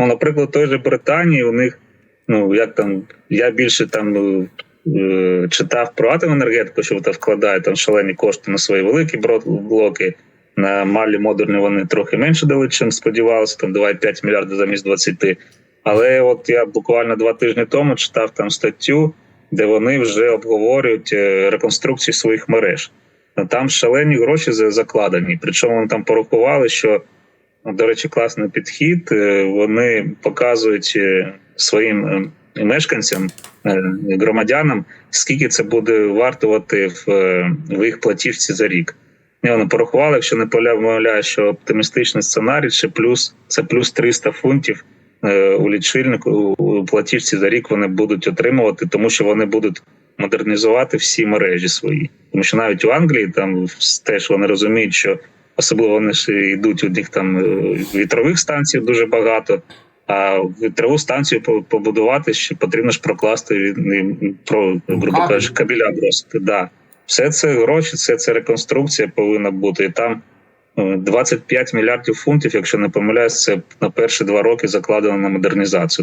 Ну, наприклад, той же Британії, у них, ну як там, я більше там е, читав про атомну енергетику, що там вкладають там шалені кошти на свої великі блоки. На малі модульні вони трохи менше дали, чим сподівалися, там 2,5 мільярда замість 20. Але от я буквально два тижні тому читав там статтю, де вони вже обговорюють е, реконструкцію своїх мереж. Там шалені гроші закладені. Причому вони там порахували, що До речі, класний підхід. Е, Вони показують е, своїм е, мешканцям, громадянам, скільки це буде вартувати в, в їх платіжці за рік. І вони порахували, якщо не помиляю, що оптимістичний сценарій ще плюс це плюс 300 фунтів у лічильнику у платіжці за рік вони будуть отримувати, тому що вони будуть модернізувати всі мережі свої. Тому що навіть у Англії там теж вони розуміють, що особливо вони ж йдуть у них там е, вітрових станцій дуже багато. А вітрову станцію побудувати ще потрібно ж прокласти від- ні, про грубо кажучи, кабеля бросити. Да. Все це гроші, все це реконструкція повинна бути. І там е, 25 мільярдів фунтів, якщо не помиляюсь, це на перші два роки закладено на модернізацію.